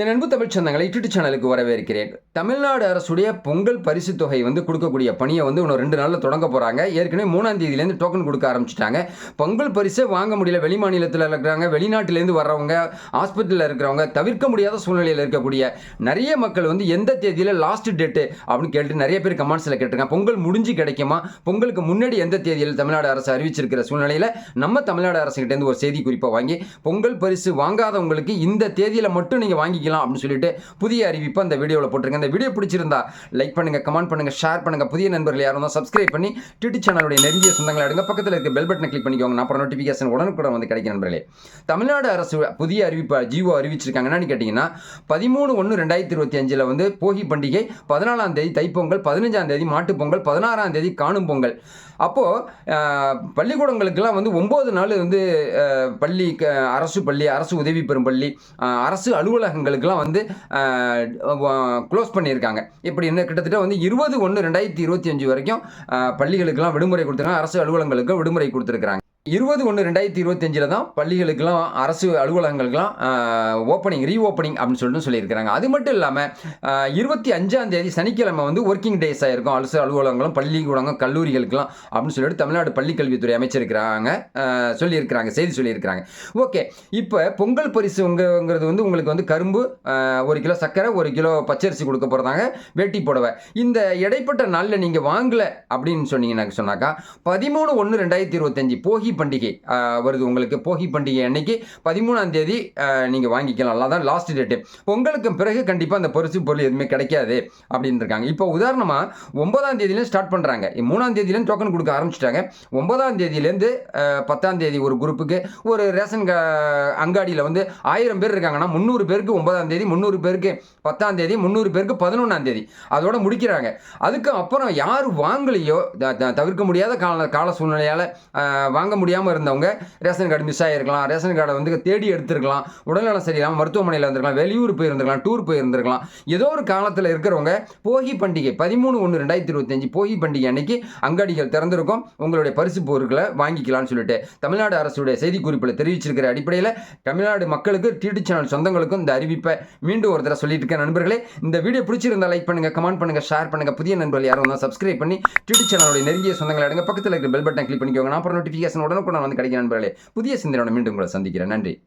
என் அன்பு தமிழ் சொந்தங்களை யூடியூப் சேனலுக்கு வரவேற்கிறேன். தமிழ்நாடு அரசுடைய பொங்கல் பரிசு தொகை வந்து கொடுக்கக்கூடிய பணியை வந்து இன்னும் ரெண்டு நாளில் தொடங்க போகிறாங்க ஏற்கனவே மூணாம் தேதியிலேருந்து டோக்கன் கொடுக்க ஆரம்பிச்சிட்டாங்க. பொங்கல் பரிசை வாங்க முடியல. வெளி மாநிலத்தில் இருக்கிறாங்க வெளிநாட்டிலேருந்து வர்றவங்க ஹாஸ்பிட்டலில் இருக்கிறவங்க தவிர்க்க முடியாத சூழ்நிலையில் இருக்கக்கூடிய நிறைய மக்கள் வந்து எந்த தேதியில் லாஸ்ட் டேட்டு அப்படின்னு கேட்டு நிறைய பேர் கமெண்ட்ஸில் கேட்டிருக்காங்க. பொங்கல் முடிஞ்சு கிடைக்குமா? பொங்கலுக்கு முன்னாடி எந்த தேதியில் தமிழ்நாடு அரசு அறிவிச்சிருக்கிற சூழ்நிலையில் நம்ம தமிழ்நாடு அரசுகிட்டேருந்து ஒரு செய்தி குறிப்பை வாங்கி பொங்கல் பரிசு வாங்காதவங்களுக்கு இந்த தேதியில் மட்டும் நீங்கள் வாங்கிக்கலாம். அப்படின்னு சொல்லிட்டு புதிய அறிவிப்பு அந்த வீடியோவில் போட்டிருக்கேன். இந்த வீடியோ பிடிச்சிருந்தா லைக் பண்ணுங்க கமெண்ட் பண்ணுங்க ஷேர் பண்ணுங்க. புதிய நண்பர்கள் யாரும் தான் சப்ஸ்கிரைப் பண்ணி டிடி சேனலுடைய நெருங்கிய சொந்தங்களை அடுங்க பக்கத்தில் இருக்க பெல் பட்டனை கிளிக் பண்ணிக்கோங்க. அப்புறம் நோட்டிஃபிகேஷன் உடனுக்குடன் வந்து கிடைக்கும் நண்பர்களே. தமிழ்நாடு அரசு புதிய அறிவிப்பு ஜிஓ அறிவிச்சிருக்காங்க. என்னன்னு கேட்டிங்கன்னா பதிமூணு ஒன்று ரெண்டாயிரத்தி இருபத்தி அஞ்சில் வந்து போகி பண்டிகை பதினாலாம் தேதி தைப்பொங்கல் பதினஞ்சாம் தேதி மாட்டுப் பொங்கல் பதினாறாம் தேதி காணும் பொங்கல். அப்போது பள்ளிக்கூடங்களுக்கெல்லாம் வந்து ஒம்பது நாள் வந்து பள்ளி க- அரசு பள்ளி அரசு உதவி பெறும் பள்ளி அரசு அலுவலகங்களுக்கு அலுவலகங்களுக்கெல்லாம் வந்து க்ளோஸ் பண்ணியிருக்காங்க. இப்படி என்ன கிட்டத்தட்ட வந்து இருபது ஒன்று ரெண்டாயிரத்தி இருபத்தி அஞ்சு வரைக்கும் பள்ளிகளுக்கெல்லாம் விடுமுறை கொடுத்துருக்காங்க அரசு அலுவலகங்களுக்கு விடுமுறை கொடுத்துருக்காங்க இருபது ஒன்று ரெண்டாயிரத்தி இருபத்தஞ்சில் தான் பள்ளிகளுக்கெல்லாம் அரசு அலுவலகங்களுக்கெல்லாம் ஓப்பனிங் ரீ ஓப்பனிங் அப்படின்னு சொல்லிட்டு சொல்லியிருக்கிறாங்க. அது மட்டும் இல்லாமல் இருபத்தி அஞ்சாம் தேதி சனிக்கிழமை வந்து ஒர்க்கிங் டேஸ் ஆகிருக்கும் அரசு அலுவலகங்களும் பள்ளிக்கூடங்களும் கல்லூரிகளுக்கெல்லாம் அப்படின்னு சொல்லிட்டு தமிழ்நாடு பள்ளிக்கல்வித்துறை அமைச்சிருக்கிறாங்க. சொல்லியிருக்கிறாங்க செய்தி சொல்லியிருக்கிறாங்க. ஓகே இப்போ பொங்கல் பரிசுங்கிறது வந்து உங்களுக்கு வந்து கரும்பு ஒரு கிலோ சர்க்கரை ஒரு கிலோ பச்சரிசி கொடுக்க போகிறதாங்க வேட்டி புடவை. இந்த இடைப்பட்ட நாளில் நீங்கள் வாங்கலை அப்படின்னு சொன்னீங்கன்னா சொன்னாக்கா பதிமூணு ஒன்று ரெண்டாயிரத்தி இருபத்தஞ்சி போகி பண்டிகை வருது உங்களுக்கு போகி பண்டிகை அன்னைக்கு பதிமூணாம் தேதி நீங்கள் வாங்கிக்கலாம். அதான் லாஸ்ட் டேட்டு பொங்கலுக்கு பிறகு கண்டிப்பாக அந்த பரிசு பொருள் எதுவுமே கிடைக்காது அப்படின்னு இருக்காங்க. இப்போ உதாரணமாக ஒன்பதாம் தேதியிலேருந்து ஸ்டார்ட் பண்ணுறாங்க மூணாம் தேதியிலேருந்து டோக்கன் கொடுக்க ஆரம்பிச்சிட்டாங்க. ஒன்பதாம் தேதியிலேருந்து பத்தாம் தேதி ஒரு குரூப்புக்கு ஒரு ரேஷன் க அங்காடியில் வந்து ஆயிரம் பேர் இருக்காங்கன்னா முந்நூறு பேருக்கு ஒன்பதாம் தேதி முந்நூறு பேருக்கு பத்தாம் தேதி முந்நூறு பேருக்கு பதினொன்றாம் தேதி. அதோட முடிக்கிறாங்க. அதுக்கு அப்புறம் யார் வாங்கலையோ தவிர்க்க முடியாத கால கால சூழ்நிலையால் வாங்க முடியாமல் இருந்தவங்க ரேஷன் கார்டு மிஸ் ஆகிருக்கலாம் ரேஷன் கார்டை வந்து தேடி எடுத்திருக்கலாம். உடல்நலம் சரியில்லாமல் மருத்துவமனையில் வந்திருக்கலாம். வெளியூர் போயிருந்திருக்கலாம். டூர் போயிருந்திருக்கலாம். ஏதோ ஒரு காலத்தில் இருக்கிறவங்க போகி பண்டிகை பதிமூணு ஒன்று ரெண்டாயிரத்தி இருபத்தஞ்சு போகி பண்டிகை அன்னைக்கு அங்காடிகள் திறந்திருக்கும். உங்களுடைய பரிசு பொருட்களை வாங்கிக்கலாம்னு சொல்லிட்டு தமிழ்நாடு அரசுடைய செய்திக்குறிப்பில் தெரிவிச்சிருக்கிற அடிப்படையில் தமிழ்நாடு மக்களுக்கு டிடி சேனல் சொந்தங்களுக்கும் இந்த அறிவிப்பை மீண்டும் ஒரு தடவை சொல்லிட்டு இருக்கேன் நண்பர்களே. இந்த வீடியோ பிடிச்சிருந்தா லைக் பண்ணுங்கள் கமெண்ட் பண்ணுங்கள் ஷேர் பண்ணுங்கள் புதிய நண்பர்கள் யாரும் வந்தால் சப்ஸ்கிரைப் பண்ணி டிடி சேனலுடைய நெருங்கிய சொந்தங்களை அடுங்க. பக்கத்தில் இருக்கிற பெல் பட்டன் கிளிக் பண்ணிக்கோங்க. நான் அப்புறம் நோட்டிஃபிகேஷன் உடனுக்குடன் வந்து கிடைக்கும் நண்பர்களே. புதிய சிந்தனையோட மீண்டும் உங்களை சந்திக்கிறேன். நன்றி.